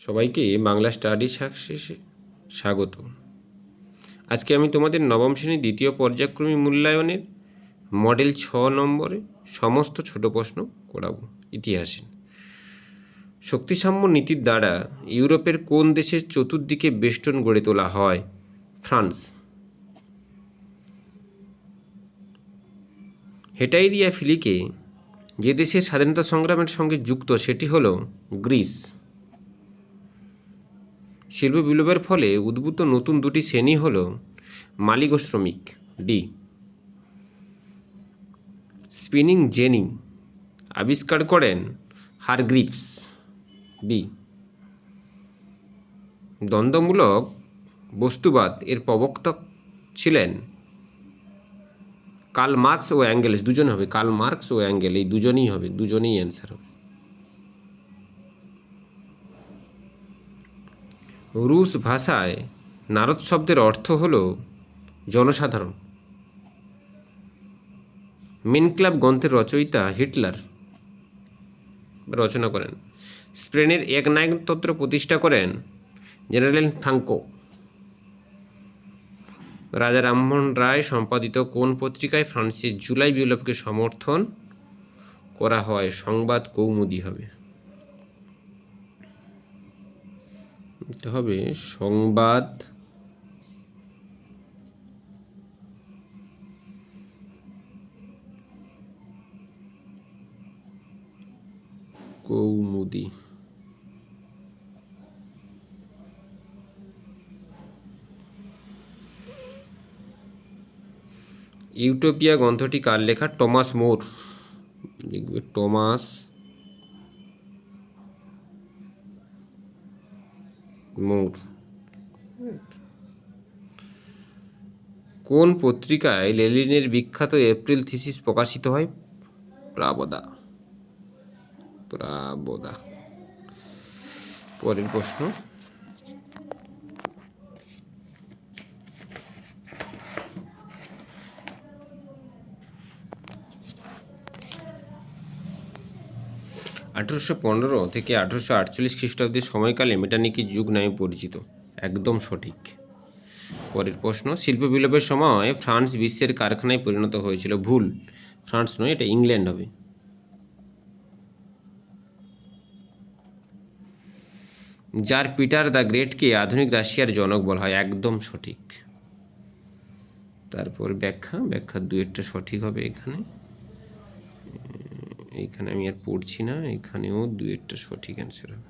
সবাইকে বাংলা স্টাডি সাকসেসে স্বাগত আজকে আমি তোমাদের নবম শ্রেণির দ্বিতীয় পর্যায়ক্রমী মূল্যায়নের মডেল ছ নম্বরে সমস্ত ছোট প্রশ্ন করাবো ইতিহাসে শক্তিসাম্য নীতির দ্বারা ইউরোপের কোন দেশের চতুর্দিকে বেষ্টন গড়ে তোলা হয়? ফ্রান্স। হেটাইরিয়া ফিলিকে যে দেশের স্বাধীনতা সংগ্রামের সঙ্গে যুক্ত, সেটি হলো গ্রিস। শিল্প বিপ্লবের ফলে উদ্ভূত নতুন দুটি শ্রেণি হল মালিক ও শ্রমিক, ডি। স্পিনিং জেনি, আবিষ্কার করেন হারগ্রিপস বি। দ্বন্দ্বমূলক বস্তুবাদ এর প্রবক্তা ছিলেন কার্ল মার্কস ও অ্যাঙ্গেলস, দুজন হবে। কার্ল মার্কস ও অ্যাঙ্গেল, এই দুজনেই হবে, দুজনেই অ্যান্সার হবে। রুশ ভাষায় নারদ শব্দের অর্থ হল জনসাধারণ। মেন ক্লাব গ্রন্থের রচয়িতা হিটলার রচনা করেন। স্পেনের এক নায়কতন্ত্র প্রতিষ্ঠা করেন জেনারেল ফ্রাঙ্কো। রাজা রামমোহন রায় সম্পাদিত কোন পত্রিকায় ফ্রান্সের জুলাই বিপ্লবকে সমর্থন করা হয়? সংবাদ কৌমুদি হবে। হবে। সংবাদ কৌমুদি। ইউটোপিয়া গ্রন্থটি কার লেখা? Thomas More. লিখবে টমাস মোর কোন পত্রিকায় লেলিনের বিখ্যাত এপ্রিল থিসিস প্রকাশিত হয়? প্রাবদা। প্রাবদা। পরের প্রশ্ন। আঠেরোশো পনেরো থেকে আঠেরোশো আটচল্লিশ খ্রিস্টাব্দের সময়কালে মেটানিকি যুগ নামে পরিচিত। একদম সঠিক। পরের প্রশ্ন শিল্প বিপ্লবের সময় ফ্রান্স বিশ্বের কারখানায় পরিণত হয়েছিল। ভুল। ফ্রান্স নয়, এটা ইংল্যান্ড হবে। যার পিটার দ্য গ্রেটকে আধুনিক রাশিয়ার জনক বলা হয়। একদম সঠিক। তারপর ব্যাখ্যা। ব্যাখ্যা দু একটা সঠিক হবে এখানে। এইখানে আমি আর পড়ছি না এখানেও দুয়েরটা সঠিক অ্যান্সার হবে।